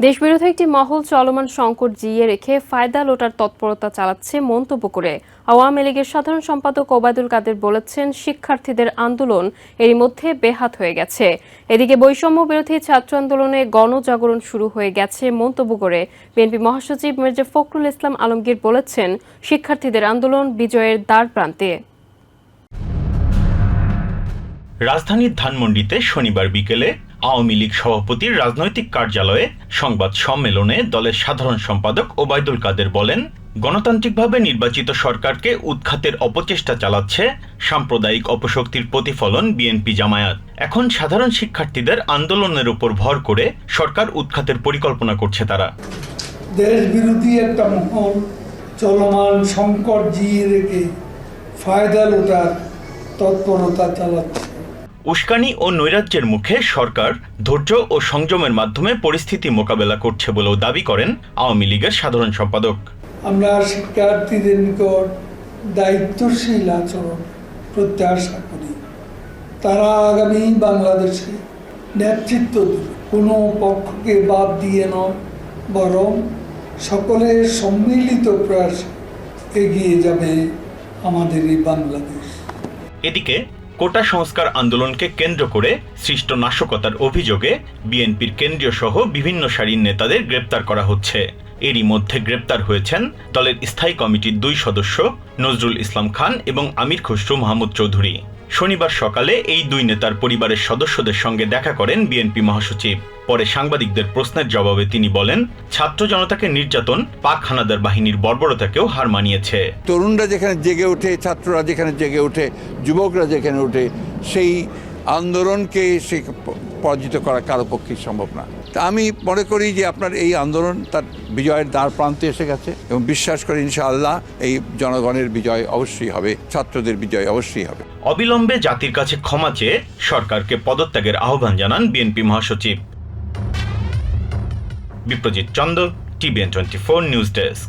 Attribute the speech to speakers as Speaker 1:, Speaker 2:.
Speaker 1: দেশবিরোধী একটি মহল চলমান সংকট জিইয়ে রেখে ফায়দা লোটার তৎপরতা চালাচ্ছে মন্তব্য করে আওয়ামী লীগের সাধারণ সম্পাদক ওবায়দুল কাদের বলেছেন, শিক্ষার্থীদের আন্দোলন এরই মধ্যে বেহাত হয়ে গেছে। এদিকে বৈষম্য বিরোধী ছাত্র আন্দোলনে গণজাগরণ শুরু হয়ে গেছে মন্তব্য করে বিএনপি মহাসচিব মির্জা ফখরুল ইসলাম আলমগীর বলেছেন, শিক্ষার্থীদের আন্দোলন বিজয়ের দ্বার প্রান্তে।
Speaker 2: রাজধানীর ধানমন্ডিতে শনিবার বিকেলে আওয়ামী লীগ সভাপতির রাজনৈতিক কার্যালয়ে সংবাদ সম্মেলনে দলের সাধারণ সম্পাদক ওবায়দুল কাদের বলেন, গণতান্ত্রিকভাবে নির্বাচিত সরকারকে উৎখাতের অপচেষ্টা চালাচ্ছে সাম্প্রদায়িক অপশক্তির প্রতিফলন বিএনপি জামায়াত। এখন সাধারণ শিক্ষার্থীদের আন্দোলনের উপর ভর করে সরকার উৎখাতের পরিকল্পনা করছে তারা।
Speaker 3: দেশ বিরোধী একটা মহল চলমান সংকট জিয়ে রেখে ফায়দা লোটার তৎপরতা চালাচ্ছে।
Speaker 2: উস্কানি ও নৈরাজ্যের মুখে সরকার ধৈর্য ও সংযমের মাধ্যমে পরিস্থিতি মোকাবেলা করছে বলেও দাবি করেন আওয়ামী লীগের সাধারণ সম্পাদক।
Speaker 3: আমরা শিক্ষার্থীদের নিকট দায়িত্বশীল আচরণ প্রত্যাশা করি। তারা আগামী বাংলাদেশে নেতৃত্ব দেবে। কোনো পক্ষকে বাদ দিয়ে নয় বরং সকলের সম্মিলিত প্রয়াসে এগিয়ে যাবে আমাদের এই বাংলাদেশ।
Speaker 2: এদিকে কোটা সংস্কার আন্দোলনকে কেন্দ্র করে সৃষ্ট নাশকতার অভিযোগে বিএনপির কেন্দ্রীয় সহ বিভিন্ন সারির নেতাদের গ্রেপ্তার করা হচ্ছে। এরই মধ্যে গ্রেপ্তার হয়েছেন দলের স্থায়ী কমিটির দুই সদস্য, নজরুল ইসলাম খান এবং আমির খসরু মাহমুদ চৌধুরী। শনিবার সকালে এই দুই নেতার পরিবারের সদস্যদের সঙ্গে দেখা করেন বিএনপি মহাসচিব। পরে সাংবাদিকদের প্রশ্নের জবাবে তিনি বলেন, ছাত্র জনতাকে নির্যাতন, পাক হানাদার বাহিনীর বর্বরতাকেও হার মানিয়েছে।
Speaker 4: তরুণরা যেখানে জেগে ওঠে, ছাত্ররা যেখানে জেগে ওঠে, যুবকরা যেখানে ওঠে, সেই আন্দোলনকে সে পরাজিত করা কারও পক্ষেই সম্ভব না। তা আমি মনে করি যে আপনার এই আন্দোলন তার বিজয়ের দ্বার প্রান্তে এসে গেছে এবং বিশ্বাস করি ইনশাআল্লাহ এই জনগণের বিজয় অবশ্যই হবে, ছাত্রদের বিজয় অবশ্যই হবে।
Speaker 2: অবিলম্বে জাতির কাছে ক্ষমা চেয়ে সরকারকে পদত্যাগের আহ্বান জানান বিএনপি মহাসচিব। Biprajit Chanda TBN twenty four news desk.